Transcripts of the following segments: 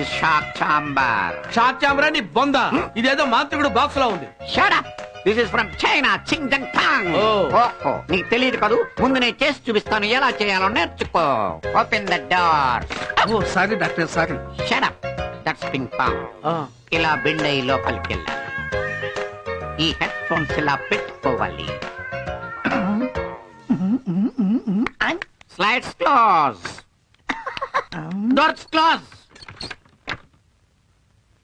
is shock chamber. Shock chamber నీ బొంద. ఇదేదో మాంత్రికుడు బాక్స్లో ఉంది. Shut up! This is from China, Qingdeng Tang. Oh. ఓహో నీకు తెలియదు కదూ? ముందు నేను చేసి చూపిస్తాను ఎలా చేయాలో నేర్చుకో. Open the door oh sorry doctor sorry. Shut up that's ping pong ఇలా బెండ్ అయ్యి లోపలికి వెళ్ళాలి. ఈ హెడ్ ఫోన్స్ ఇలా పెట్టుకోవాలి. స్లైడ్స్ క్లోజ్ డోర్స్ క్లోజ్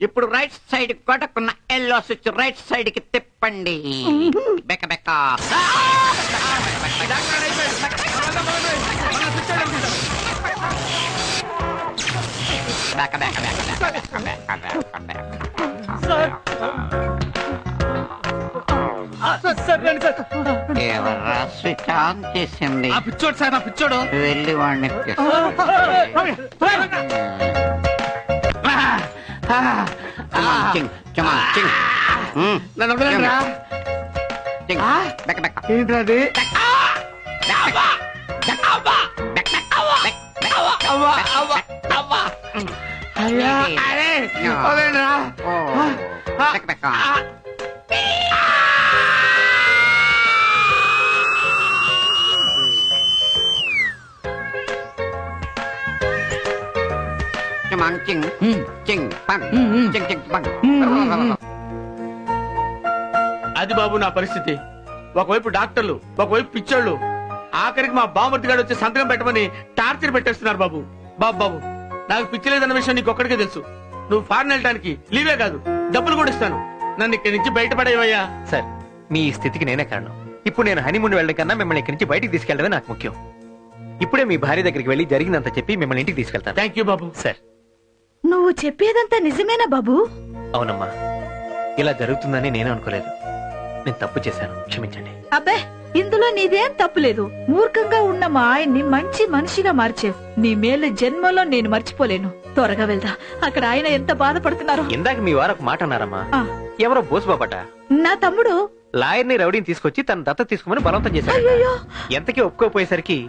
ఇప్పుడు రైట్ సైడ్ కొట్టకున్న ఎల్లో స్విచ్ రైట్ సైడ్కి తిప్పండి బెక్క బెక్క బెక్క బెక్క బెక్క బెక్క బెక్క బెక్క ఎవర్రా స్విచ్ ఆన్ చేసింది పిచ్చోడు సార్ ఆ పిచ్చోడు వెళ్ళి వాడిని నన్ను వదలండి రా ఆ? ఏంటి అది అవ్వా! అవ్వా! అవ్వా! అయ్యా! అరే! వదలండి రా చింగ్ అది బాబు నా పరిస్థితి. ఒకవైపు డాక్టర్లు ఒకవైపు పిచ్చోళ్ళు. ఆఖరికి మా బామర్తి గారు వచ్చి సంతకం పెట్టమని టార్చర్ పెట్టేస్తున్నారు బాబు. బాబు బాబు నాకు పిచ్చి లేదన్న విషయం నీకు ఒక్కడికే తెలుసు. నువ్వు ఫారెన్ వెళ్ళడానికి లీవే కాదు డబ్బులు కూడా ఇస్తాను. నన్ను ఇక్కడి నుంచి బయటపడేవయ్యా. సార్ మీ ఈ స్థితికి నేనే కారణం. ఇప్పుడు నేను హనీమూన్ వెళ్ళడం కన్నా మిమ్మల్ని ఇక్కడి నుంచి బయటికి తీసుకెళ్ళడమే నాకు ముఖ్యం. ఇప్పుడే మీ భార్య దగ్గరికి వెళ్ళి జరిగిందంత చెప్పి మిమ్మల్ని ఇంటికి తీసుకెళ్తాను. Thank you Babu. సార్ నువ్వు చెప్పేదంతా నిజమేనా బాబు? అవునమ్మా. ఇలా జరుగుతుందని నేను అనుకోలేదు. నేను తప్పు చేశాను. క్షమించండి. అబ్బే ఇందులో నీదేం తప్పులేదు మూర్ఖంగా ఉన్న మా ఆయన్ని మంచి మనిషిగా మార్చేవు నీ మేలు జన్మలో నేను మర్చిపోలేను. త్వరగా వెళ్దా. అక్కడ ఆయన ఎంత బాధపడుతున్నారో. ఇందాక మీ వారు ఒక మాట అన్నారమ్మా. ఆ, ఎవరో బోసుబాబట నా తమ్ముడు? లాయర్ని రౌడీని తీసుకొచ్చి తన దత్త తీసుకోమని బలవంతం చేశాడు ఎంతకీ ఒప్పుకోపోయేసరికి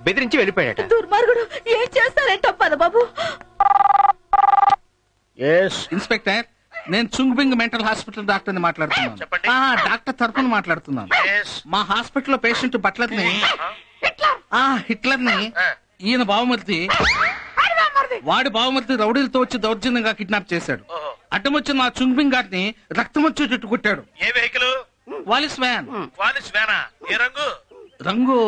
బెదిరించి వెళ్ళిపోయాడట. దుర్మార్గుడు ఏం చేస్తారంట పద బాబు. ఇన్స్పెక్టర్ నేను చుంగ్బింగ్ మెంటల్ హాస్పిటల్ డాక్టర్ని మాట్లాడుతున్నాను ఆ, డాక్టర్ తరఫున మాట్లాడుతున్నాను. మా హాస్పిటల్ పేషెంట్ బట్లర్ని ఆ హిట్లర్ని ఈయన బావమర్ది వాడి బావమర్ది. రౌడీలతో వచ్చి దౌర్జన్యంగా కిడ్నాప్ చేశాడు. అడ్డం వచ్చిన నా చుంగ్బింగ్ గారిని రక్తం వచ్చేటట్టు కొట్టాడు. ఏ వెహికల్? వాలిస్ వ్యాన్. వాలిస్ వేనా ఏ రంగు? రంగు.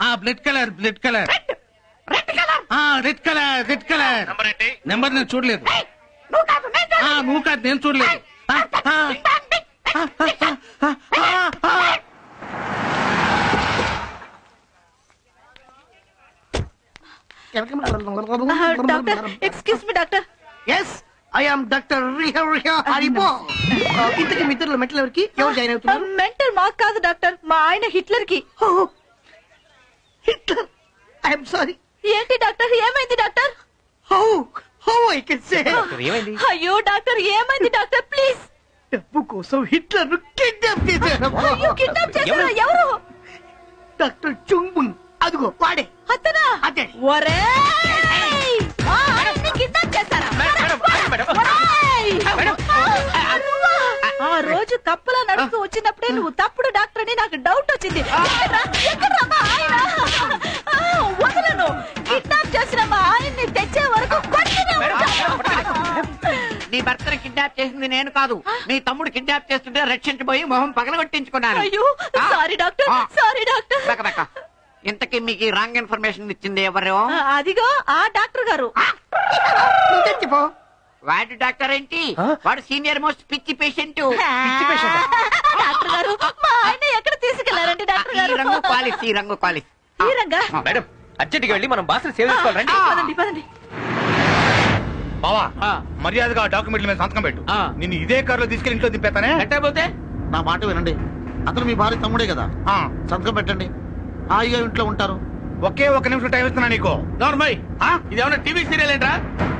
ఆ బ్లడ్ కలర్ బ్లడ్ కలర్. ఆ red colour red colour number ఏంటి? నెంబర్ నేను చూడలేదు. ఆ, నువ్వు కాదు నేను చూడలేదు. ఆ, ఆ. ఆ, ఆ, ఆ, ఆ, ఆ. ఆ, doctor excuse me doctor. Yes I am doctor Riha రిహా హరిబో ఇంతకి మిత్రుల మెట్ల ఎవరికి? ఎవరు జాయిన్ అవుతున్నారు? మెంటల్ మాకు కాదు డాక్టర్. మా ఆయన హిట్లర్కి హిట్లర్. ఐఎమ్ సారీ ఏంటి డాక్టర్? ఏమైంది doctor? How how I can say doctor, ఏమైంది? అయ్యో డాక్టర్ ఏమైంది డాక్టర్? ప్లీజ్ డబ్బు కోసం హిట్లర్ కిడ్నాప్ చేశారు అయ్యో కిడ్నాప్ చేశారా? ఎవరు? డాక్టర్ చుంగుంగ్ అదిగో వాడే. అతనా? అదే. ఒరేయ్! ఆ ఆయన్ని కిడ్నాప్ చేశారా? ఆ, రోజు కప్పలా నడుస్తూ వచ్చినప్పుడే నువ్వు తప్పుడు డాక్టర్ అని నాకు డౌట్ వచ్చింది. ఆయన? తెచ్చే వరకు ఉంటాను. నీ భర్తను కిడ్నాప్ చేసింది నేను కాదు. నీ తమ్ముడు కిడ్నాప్ చేస్తుంటే రక్షించబోయి మొహం పగలగొట్టించుకున్నాను. అయ్యో సారీ డాక్టర్ ఆ. సారీ డాక్టర్ బెక బెక. ఇంతకీ మీకు రాంగ్ ఇన్ఫర్మేషన్ ఇచ్చింది ఎవరు? ఆ, అదిగో ఆ డాక్టర్ గారు. నువ్వు తెచ్చిపో వాడు డాక్టర్ ఏంటి? ఆ? వాడు సీనియర్ మోస్ట్ పిచ్చి పేషెంట్ డాక్టర్ గారు మా ఆయన ఎక్కడ తీసుకెళ్ళారండి డాక్టర్ ఈ గారు? రంగు క్వాలిస్ ఈ రంగు క్వాలిస్ ఈ రంగా? మేడం అర్జెంట్గా వెళ్ళి మనం బాస్ని సేవ్ చేసుకోవాలండి పదండి పదండి. బావా ఆ. మర్యాదగా డాక్యుమెంట్ల మీద సంతకం పెట్టు. ఆ. నిన్ను ఇదే కారులో తీసుకెళ్ళి ఇంట్లో దింపేతానే ఎట్టయిపోతే నా మాట వినండి. అతను మీ భార్య తమ్ముడే కదా. ఆ. సంతకం పెట్టండి. హాయిగా ఇంట్లో ఉంటారు. ఒకే ఒక నిమిషం టైం ఇస్తున్నా నీకు. నార్మల్ ఆ? ఇది ఏమన్నా టీవీ సీరియల్ ఏంట్రా?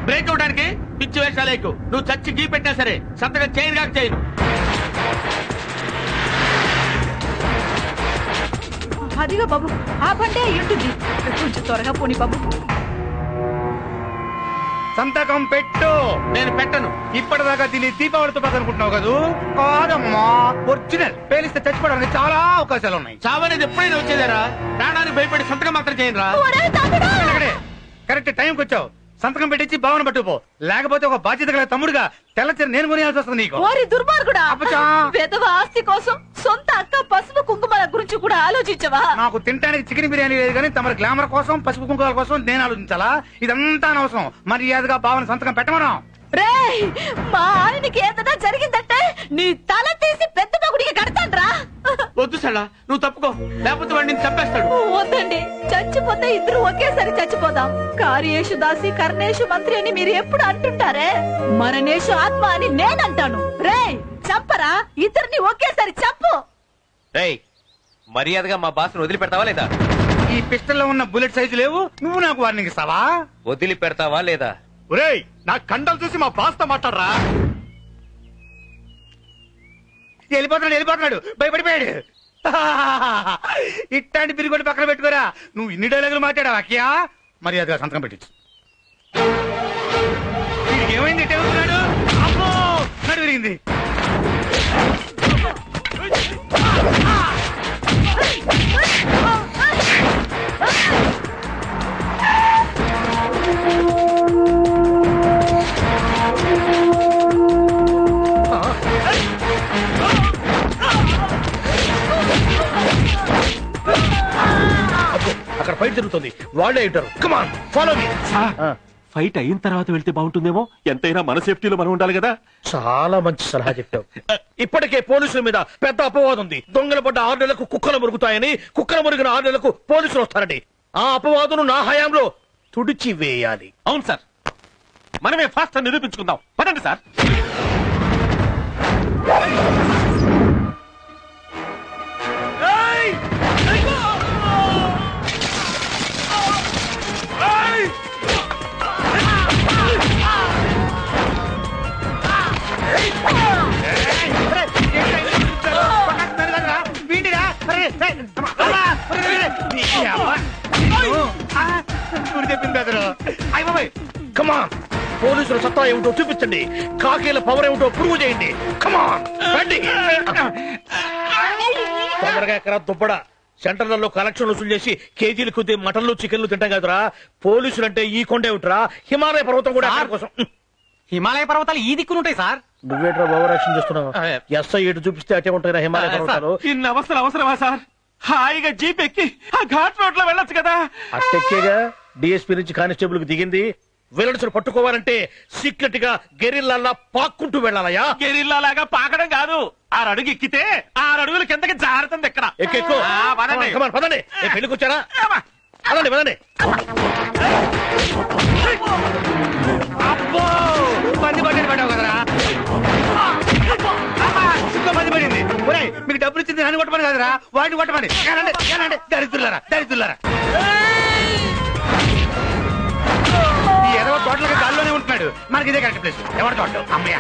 బ్రేక్ అవడానికి పిచ్చి వేషాలు ఎక్కువ నువ్వు చచ్చి గీ పెట్టినా సరే సంతకం చేయను కాక చేయను. అదిగో బాబు ఆ ఉంటుంది కొంచెం త్వరగా పోని బాబు. సంతకం పెట్టు. నేను పెట్టను. ఇప్పటిదాకా దీన్ని దీపావళితో పాటు అనుకుంటున్నావు కదూ? కాదమ్మా ఒరిజినల్. పేలిస్తే చచ్చిపోవడానికి చాలా అవకాశాలు ఉన్నాయి. చావనేది ఎప్పుడైనా వచ్చేదారా? ప్రాణానికి భయపడి సంతకం మాత్రం చేయనురా ఒరేయ్ తమ్ముడు! ఇక్కడే కరెక్ట్ టైంకి వచ్చావు. సంతకం పెట్టించి భావన పట్టుకుపో. లేకపోతే ఒక బాధ్యత గల తమ్ముడుగా తెల్లచీర నేను కొనియాల్సి వస్తుంది నీకు. ఓరి దుర్మార్గుడా! ఆస్తి కోసం సొంత అక్క పసుపు గురించి కూడా ఆలోచించవా? నాకు తినడానికి చికెన్ బిర్యానీ లేదు కానీ తమ గ్లామర్ కోసం పసుపు కుంకాల కోసం నేను ఆలోచించాలా? ఇదంతా అనవసరం. మర్యాదగా భావన సంతకం పెట్టమనం. రేయ్ మా ఆయనకి ఏదైనా జరిగిందంటే నీ తల తీసి పెద్ద మొగుడికి కడతాన్రా వద్దు సళ్ళ నువ్వు తప్పుకో. లేకపోతే వాడిని చంపేస్తాడు. వద్దండి. చచ్చిపోతే ఇద్దరు ఒకేసారి చచ్చిపోదాం. కార్యేషు దాసి కర్ణేషు మంత్రి అని మీరు ఎప్పుడు అంటుంటారే? మరణేషు ఆత్మ అని నేనంటాను. రేయ్ చంపరా. ఇద్దరిని ఒకేసారి చంపు. రేయ్ మర్యాదగా మా బాస్ను వదిలిపెడతావా లేదా? ఈ పిస్టల్లో ఉన్న బుల్లెట్ సైజు లేవు. నువ్వు నాకు వార్నింగ్ ఇస్తావా? వదిలిపెడతావా లేదా? ఒరేయ్ నా కండలు చూసి మా బాస్తో మాట్లాడరా? వెళ్ళిపోతున్నాడు వెళ్ళిపోతున్నాడు. భయపడిపోయాడు. ఇట్లాంటి పిరిగొడ్డు పక్కన పెట్టుకోరా. నువ్వు ఇన్ని డైలాగులు మాట్లాడావు అక్కయా? మర్యాదగా సంతకం పెట్టించు. వీడికి ఏమైంది? ఎట్టే అమ్మో నడు విరిగింది. అక్కడ ఫైట్ జరుగుతుంది. వాళ్ళే ఉంటారు. కమాన్ ఫాలో మీ ఫైట్ అయిన తర్వాత వెళ్తే బాగుంటుందేమో? ఎంతైనా మన సేఫ్టీలో మనం ఉండాలి కదా? చాలా మంచి సలహా చెప్పావు. ఇప్పటికే పోలీసుల మీద పెద్ద అపవాదం ఉంది. దొంగల పడ్డ ఆరు నెలలకు కుక్కలు మురుగుతాయని కుక్కలు మురిగిన ఆరు నెలలకు పోలీసులు వస్తారండి ఆ అపవాదును నా హయాంలో తుడిచి వేయాలి. అవును సార్. మనమే ఫాస్ట్ నిరూపించుకుందాం. పదండి సార్. కమాన్ పోలీసుల సత్తా ఏమిటో చూపించండి. కాకీల పవర్ ఏమిటో ప్రూవ్ చేయండి. కమాన్ రండి. తొందరగా ఎక్కడ దుబ్బడా. సెంటర్లలో కలెక్షన్ వసూలు చేసి కేజీలు కొద్ది మటన్లు చికెన్లు తింటాం కదరా. పోలీసులు అంటే ఈ కొండే ఉంటారా హిమాలయ పర్వతం కూడా కోసం. హిమాలయ పర్వతాలు ఈ దిక్కునుంటాయి సార్. నువ్వేట్రా ఓవర్ యాక్షన్ చేస్తున్నావు? ఎస్ఐ ఎటు చూపిస్తే అటే ఉంటాయి హిమాలయ పర్వతాలు. ఇన్ని అవసరం అవసరమా సార్? హాయిగా జీప్ ఎక్కి ఆ ఘాట్ రోడ్లో వెళ్ళొచ్చు కదా. అట్టెక్కేగా? డిఎస్పీ నుంచి కానిస్టేబుల్కి దిగింది. విలన్స్ను పట్టుకోవాలంటే సీక్రెట్గా గెరిల్లా పాక్కుంటూ వెళ్ళాలయా గెరిల్లా లాగా పాకడం కాదు. ఆరు అడుగు ఎక్కితే ఆరు అడుగుల కిందకి జారుతుంది ఎక్కడ ఎక్కెక్కు ఆ, పదండి. On, పదండి పదండి పదండి అబ్బో! పడ్డాడు పడ్డావు కదరా? పడింది. మీకు డబ్బులు ఇచ్చింది నన్ను కొట్టమని కదరా. వాడిని కొట్టమని. దరిద్రులారా దరిద్రులారా. తోటలకి గాల్లోనే ఉంటున్నాడు. మనకి ఇదే కరెక్ట్ ప్లేస్. ఎవరి తోట అమ్మయ్య.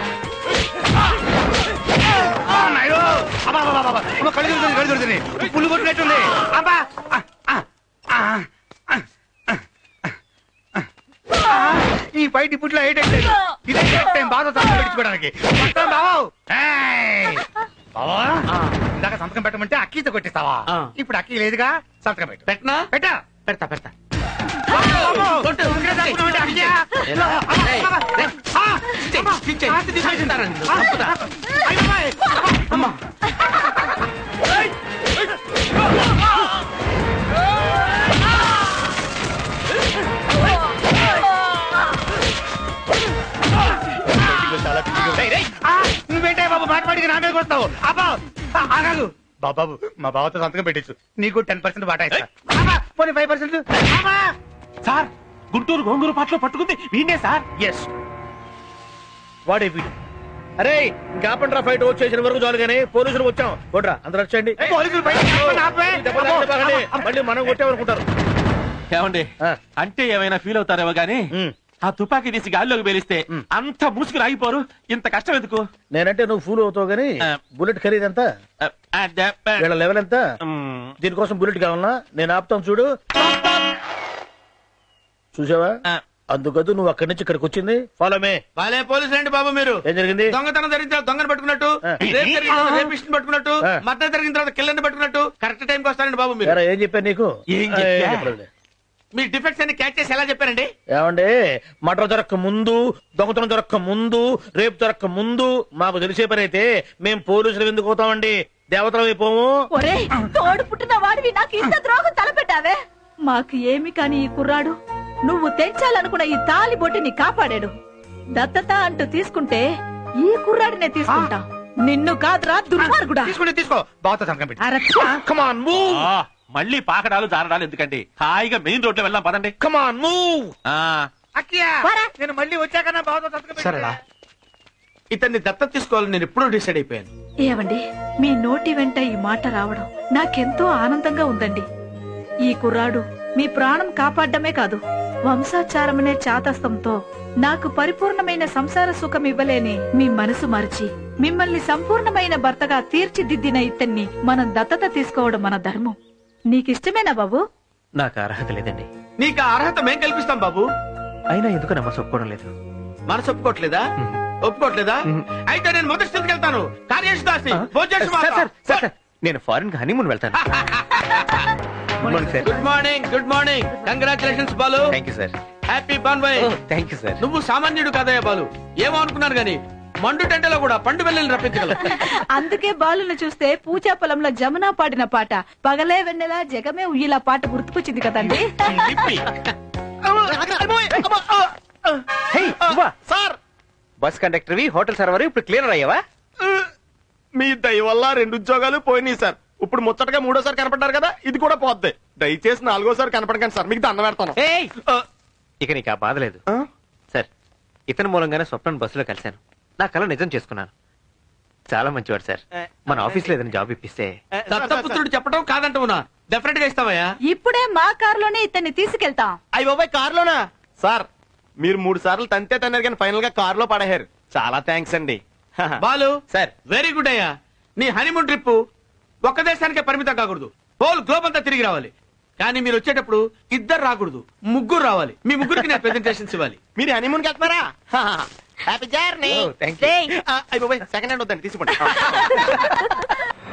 కళ్ళు తిరుగుతుంది, కళ్ళు తిరుగుతుంది. పుల్లు కొట్టినట్టుంది. అబ్బా. ఈ ఫైట్ ఇప్పట్లో ఏ టైం లేదు. ఇదే కరెక్ట్ టైం బాధ సంతకం పెట్టించుకోవడానికి బావు. ఇందాక సంతకం పెట్టమంటే అక్కీతో కొట్టిస్తావా. ఇప్పుడు అక్కీ లేదుగా సంతకం పెట్టు. పెట్టనా? పెట్టా. పెడతా పెడతా. నువ్వేంటే బాబు మాట మాటికి నా మీద కొడతావు అబ్బా ఆగాగు బాబాబు మా బావతో సంతకం పెట్టచ్చు. నీకు టెన్ పర్సెంట్ బాటా ఇస్తా. పోనీ five percent sir Guntur gongura పాటలో పట్టుకుంది. వీడే సార్. ఎస్ వాడే వీడు. అరే ఇంకా ఆపండి రా ఫైట్ వచ్చేసిన వరకు చాలు కానీ పోలీసులు వచ్చాం. కొట్రా అందరూ వచ్చేయండి పోలీసులు మళ్ళీ మనం కొట్టామనుకుంటారు ఏమండి? ఆ. అంటే ఏమైనా ఫీల్ అవుతారేమో గానీ ఉమ్. ఆ తుపాకీ తీసి గాల్లోకి పేలిస్తే అంత మూసుకు రాగిపోరు. ఇంత కష్టం ఎందుకు? నేనంటే నువ్వు ఫూల్ అవుతావు కానీ ఆ. బుల్లెట్ ఖరీదు ఎంత? ఆ, ఆ, ద- ఆ, వీళ్ళ లెవెల్ ఎంత? ఉమ్, దీనికోసం బుల్లెట్ కావాలన్నా నేను ఆపుతాను చూడు. చూసావా అందుకదు నువ్వు అక్కడి నుంచి ఇక్కడికి వచ్చింది. ఫాలో మే వాళ్ళే పోలీసులు అండి బాబు మీరు? ఏం జరిగింది? దొంగతనం జరిగిన తర్వాత దొంగను పట్టుకున్నట్టు ఆ. రేపు జరిగిన తర్వాత రేపిస్ట్ని పట్టుకున్నట్టు. మర్డర్ జరిగిన తర్వాత కిల్లర్ని పట్టుకున్నట్టు కరెక్ట్ టైంకి వస్తారండి బాబు మీరు. ఏం చెప్పాను నీకు? ఏం. మీ డిఫెక్ట్స్ అన్ని క్యాచ్ చేసి ఎలా చెప్పారండి? ఏమండి? మటర్ దొరక్క ముందు దొంగతనం దొరక్క ముందు రేపు దొరక్క ముందు మాకు తెలిసే పని అయితే మేం పోలీసులు ఎందుకు పోతామండి దేవతలు అయిపోము. తోడు పుట్టిన వాడివి నాకు ఇంత ద్రోహం తలపెట్టావే? మాకు ఏమి కాని ఈ కుర్రాడు? నువ్వు తెంచాలనుకున్న ఈ తాలి బొట్టిని కాపాడాడు. దత్తత అంటూ తీసుకుంటే ఈ కుర్రాడినే తీసుకుంటా. నిన్ను కాదురా దుర్మార్గుడా. తీసుకుంటే తీసుకో. బావతో సంతకం పెట్టి. అరచ్చ. కమాన్ మూవ్ ఆ, మళ్ళీ పాకడాలు జారడాలు ఎందుకండి? హాయిగా మెయిన్ రోడ్లో వెళ్దాం పదండి. కమాన్ మూవ్ అక్కయ్య. నేను మళ్ళీ వచ్చాక నా బావతో సంతకం ఇతన్ని దత్తత తీసుకోవాలని నేను ఎప్పుడూ డిసైడ్ అయిపోయాను. ఏవండి మీ నోటి వెంట ఈ మాట రావడం నాకెంతో ఆనందంగా ఉందండి. ఈ కుర్రాడు మీ ప్రాణం కాపాడమే కాదు. వంశాచారమనే చాతస్థంతో నాకు పరిపూర్ణమైన సంసార సుఖం ఇవ్వలేని మీ మనసు మార్చి మిమ్మల్ని సంపూర్ణమైన భర్తగా తీర్చిదిద్దిన ఇతన్ని మనం దత్తత తీసుకోవడం మన ధర్మం. నీకిష్టమేనా బాబు? నాకు అర్హత లేదండి. నీకు ఆ అర్హత మేం కల్పిస్తాం బాబు. అయినా ఎందుకు నమ్మసం ఒప్పుకోవడం లేదు? మనసు ఒప్పుకోవట్లేదా. ఒప్పుకోవట్లేదా. అయితే నేను మొదటి స్థితికి వెళ్తాను. కార్యేష్ ఆ? సార్, సార్, సార్, సార్, నేను ఫారిన్కి హనీమూన్ వెళ్తాను. Good morning sir good morning good morning congratulations Balu thank you sir happy బాన్బాయ్ thank you sir నువ్వు సామాన్యుడు కాదయ్య బాలు ఏమో అనుకున్నాను గాని మండు టెంటలో కూడా పండు వెళ్ళని రప్పించగలవు అందుకే బాలుని చూస్తే పూజా పొలంలో జమున పాడిన పాట పగలే వెన్నెలా జగమే ఉయ్యిలా పాట గుర్తుకొచ్చింది కదండి. Sir. Bus conductor hotel server ఇప్పుడు క్లియర్ అయ్యావా? మీ దయ వల్ల రెండు ఉద్యోగాలు పోయినాయి సార్. ఇప్పుడు ముచ్చటగా మూడోసారి కనపడ్డారు కదా ఇది కూడా పోద్ది. దయచేసి నాలుగోసారి కనపడకండి సార్ మీకు దండం పెడతాను. ఏయ్! ఆ, ఇక నీకు ఆ బాధ లేదు. ఆ? సార్ ఇతని మూలంగానే స్వప్నం బస్సులో కలిశాను. నా కళ నిజం చేసుకున్నాను. చాలా మంచివాడు సార్. మన ఆఫీస్లో ఏదైనా జాబ్ ఇప్పిస్తే. దత్తపుత్రుడు చెప్పడం కాదంటున్నా డెఫినెట్గా ఇస్తావయ్యా? ఇప్పుడే మా కారులోనే ఇతన్ని తీసుకెళ్తాం. అయ్య బాబాయ్ కారులోనా? సార్ మీరు మూడు సార్లు తంతే తన్నారు కానీ ఫైనల్గా కారులో పడేశారు. చాలా థ్యాంక్స్ అండి. బాలు సార్. వెరీ గుడ్ అయ్యా. నీ హనీమూన్ ట్రిప్ ఒక్క దేశానికే పరిమితం కాకూడదు. హోల్ గ్లోబ్ అంతా తిరిగి రావాలి. కానీ మీరు వచ్చేటప్పుడు ఇద్దరు రాకూడదు. ముగ్గురు రావాలి. మీ ముగ్గురికి నేను ప్రెజెంటేషన్స్ ఇవ్వాలి. మీరు హనీమూన్ వెళ్తున్నారా? హ్యాపీ జర్నీ సెకండ్ హ్యాండ్ వద్దండి తీసుకోండి.